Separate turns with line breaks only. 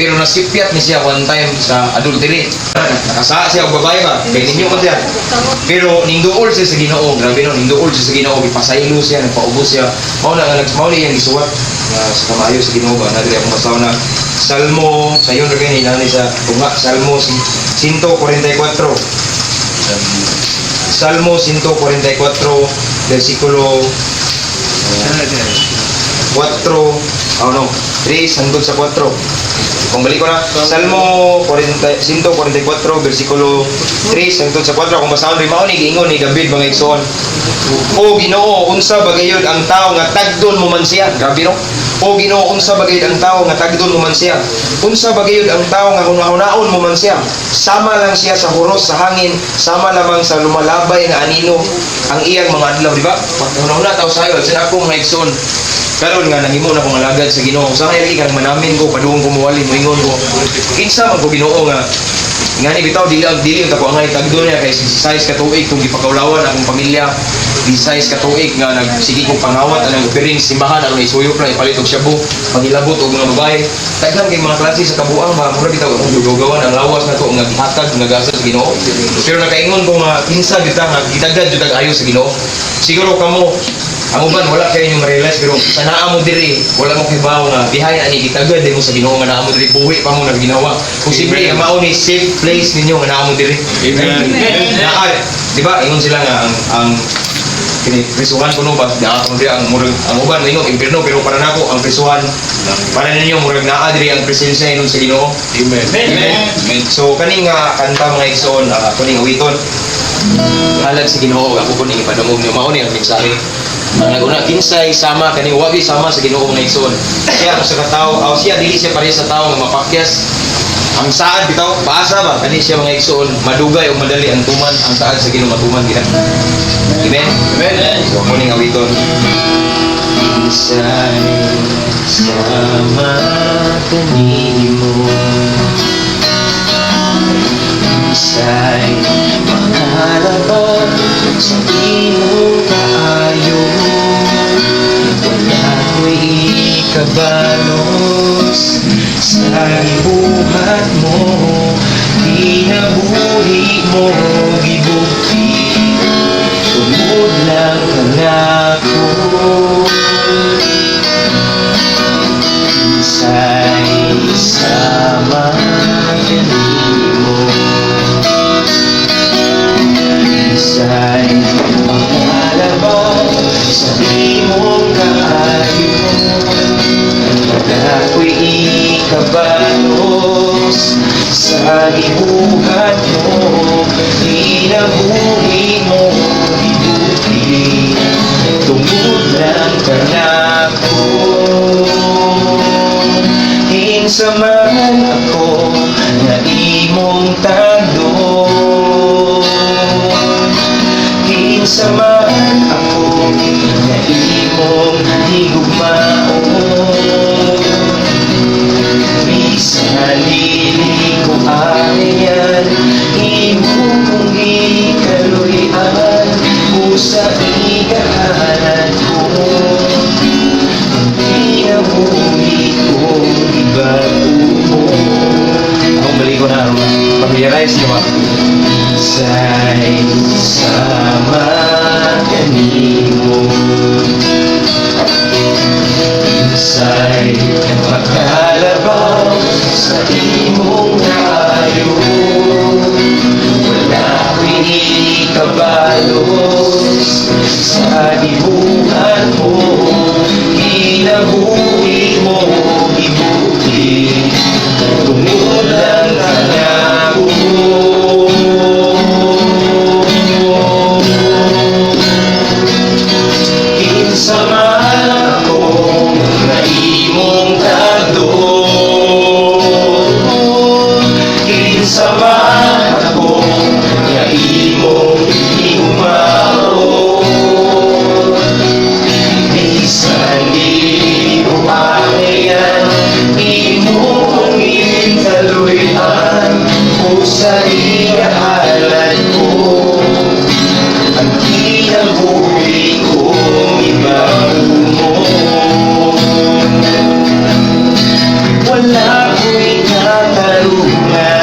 Pero nasipyat ni siya one time sa adultery. Nakasa siya og babae ba? Kay ninyo man siya. Pero ningduol siya sa Ginoo, grabe no, ningduol siya sa Ginoo, gipasaylo siya, nagpaubos siya. Mao na nga nagmao ni yang gisuwat nga sa kamayo sa Ginoo ba na dili akong basaw na Salmo sayon ra gani nani sa tunga Salmo 144. Salmo 144 versikulo 4 oh no. 3 hangtod sa 4 kung ko na Salmo 40, 144 versikulo 3 hangtod sa 4 kung basahon rin mao ni giingon ni David mga igsoon o Ginoo unsa bagayod ang tao nga tagdon mo man siya? Grabe no? O Ginoo unsa bagayod ang tao nga tagdon mo man siya? Unsa bagayod ang tao nga hunahunaon mo man siya? Sama lang siya sa huros sa hangin sama lamang sa lumalabay nga anino. Ang iyang mga adlaw di ba? Hunahuna tao sayo sa ako mga igsoon karon nga nahimo na kong alagad sa Ginoo. Sa kay lagi karang manamin ko paduong ko muwali moingon ko. Kinsa man ko Ginoo nga nga ni bitaw dili ang dili ako ang tagdo niya kay size ka tuig kung gipakaulawan akong pamilya di size ka tuig nga nagsige kong pangawat anang piring simbahan aron isuyok na ipalit og shabu pangilabot og mga babae. Daghan kay mga klase sa kabuang mga mura bitaw akong dugawan ang lawas na to nga gihatag nga gasa sa Ginoo. Pero nakaingon ko nga kinsa kita nga gidagad jud ang ayo sa Ginoo. Siguro kamo ang uban wala kayo yung realize pero sa naa mo diri wala mo kibaw nga bihay ani gitagad mo sa Ginoo nga naa mo diri buhi pa mo nagginawa posible nga mao ni safe place ninyo nga naa mo diri
Amen.
Naa, di ba ingon sila nga ang ang kini prisuhan kuno ba da ako diri ang murag ang uban ingon impierno pero para nako ang prisuhan para ninyo murag naa diri ang presensya inon sa Ginoo
Amen.
Amen. So kani nga kanta mga igsoon uh, kuning awiton. Halag sa Ginoo ako kuning ipadungog niyo mao ni ang mensahe. Ang naguna kinsay sama kani wagi sama sa Ginoo mga igsoon. Siya ang sa katao, aw siya dili siya pareha sa tao nga mapakyas. Ang saad bitaw paasa ba kani siya mga igsoon madugay o madali ang tuman ang saad sa Ginoo matuman gina. Amen. Amen. So kuning awiton. Kinsay sama kanimo Isa'y makalabag sa iyong sa ibuhat mo Inabuhi mo ibuti Tungod lang ka nako Kinsa man ako na imong tagdo Kinsa sarili kahalan ko. Ang kinabuhi kong ibabuhon Wala ko'y tatarungan.